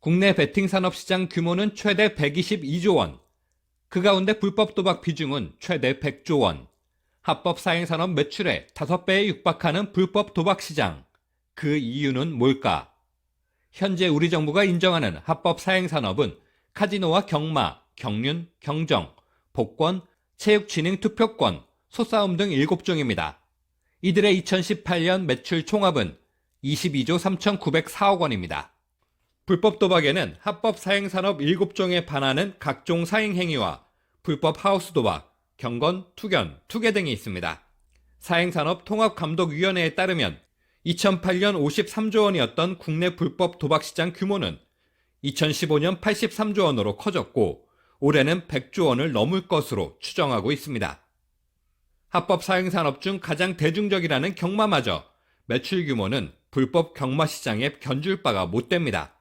국내 베팅 산업 시장 규모는 최대 122조 원. 그 가운데 불법 도박 비중은 최대 100조 원. 합법 사행 산업 매출의 5배에 육박하는 불법 도박 시장. 그 이유는 뭘까? 현재 우리 정부가 인정하는 합법 사행 산업은 카지노와 경마, 경륜, 경정, 복권, 체육진흥 투표권, 소싸움 등 7종입니다. 이들의 2018년 매출 총합은 22조 3,904억 원입니다. 불법 도박에는 합법 사행 산업 7종에 반하는 각종 사행 행위와 불법 하우스 도박, 경건, 투견, 투개 등이 있습니다. 사행산업 통합감독위원회에 따르면 2008년 53조 원이었던 국내 불법 도박 시장 규모는 2015년 83조 원으로 커졌고 올해는 100조 원을 넘을 것으로 추정하고 있습니다. 합법 사행산업 중 가장 대중적이라는 경마마저 매출 규모는 불법 경마 시장에 견줄 바가 못 됩니다.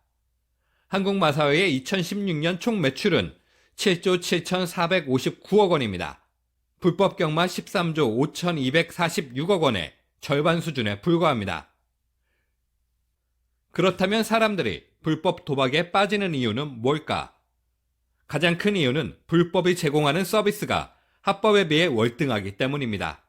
한국마사회의 2016년 총 매출은 7조 7,459억 원입니다. 불법 경마 13조 5,246억 원의 절반 수준에 불과합니다. 그렇다면 사람들이 불법 도박에 빠지는 이유는 뭘까? 가장 큰 이유는 불법이 제공하는 서비스가 합법에 비해 월등하기 때문입니다.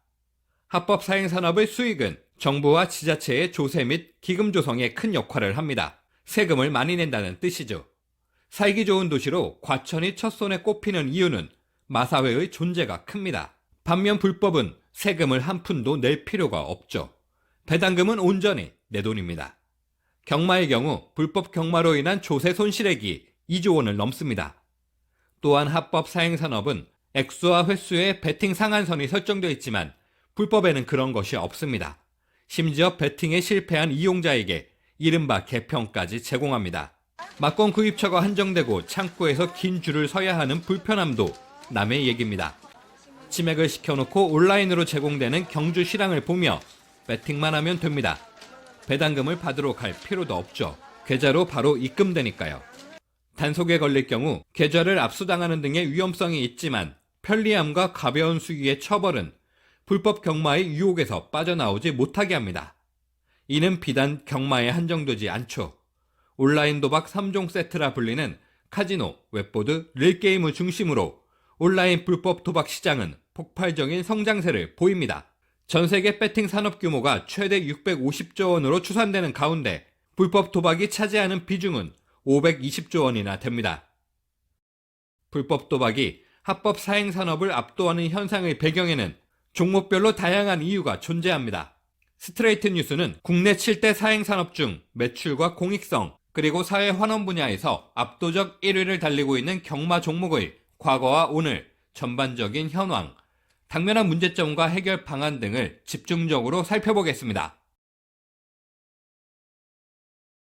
합법 사행 산업의 수익은 정부와 지자체의 조세 및 기금 조성에 큰 역할을 합니다. 세금을 많이 낸다는 뜻이죠. 살기 좋은 도시로 과천이 첫 손에 꼽히는 이유는 마사회의 존재가 큽니다. 반면 불법은 세금을 한 푼도 낼 필요가 없죠. 배당금은 온전히 내 돈입니다. 경마의 경우 불법 경마로 인한 조세 손실액이 2조 원을 넘습니다. 또한 합법 사행산업은 액수와 횟수의 베팅 상한선이 설정되어 있지만 불법에는 그런 것이 없습니다. 심지어 베팅에 실패한 이용자에게 이른바 개평까지 제공합니다. 막권 구입처가 한정되고 창구에서 긴 줄을 서야 하는 불편함도 남의 얘기입니다. 치맥을 시켜놓고 온라인으로 제공되는 경주 실황을 보며 배팅만 하면 됩니다. 배당금을 받으러 갈 필요도 없죠. 계좌로 바로 입금되니까요. 단속에 걸릴 경우 계좌를 압수당하는 등의 위험성이 있지만 편리함과 가벼운 수위의 처벌은 불법 경마의 유혹에서 빠져나오지 못하게 합니다. 이는 비단 경마에 한정되지 않죠. 온라인 도박 3종 세트라 불리는 카지노, 웹보드, 릴게임을 중심으로 온라인 불법 도박 시장은 폭발적인 성장세를 보입니다. 전 세계 배팅 산업 규모가 최대 650조 원으로 추산되는 가운데 불법 도박이 차지하는 비중은 520조 원이나 됩니다. 불법 도박이 합법 사행 산업을 압도하는 현상의 배경에는 종목별로 다양한 이유가 존재합니다. 스트레이트 뉴스는 국내 7대 사행 산업 중 매출과 공익성 그리고 사회 환원 분야에서 압도적 1위를 달리고 있는 경마 종목의 과거와 오늘 전반적인 현황, 당면한 문제점과 해결 방안 등을 집중적으로 살펴보겠습니다.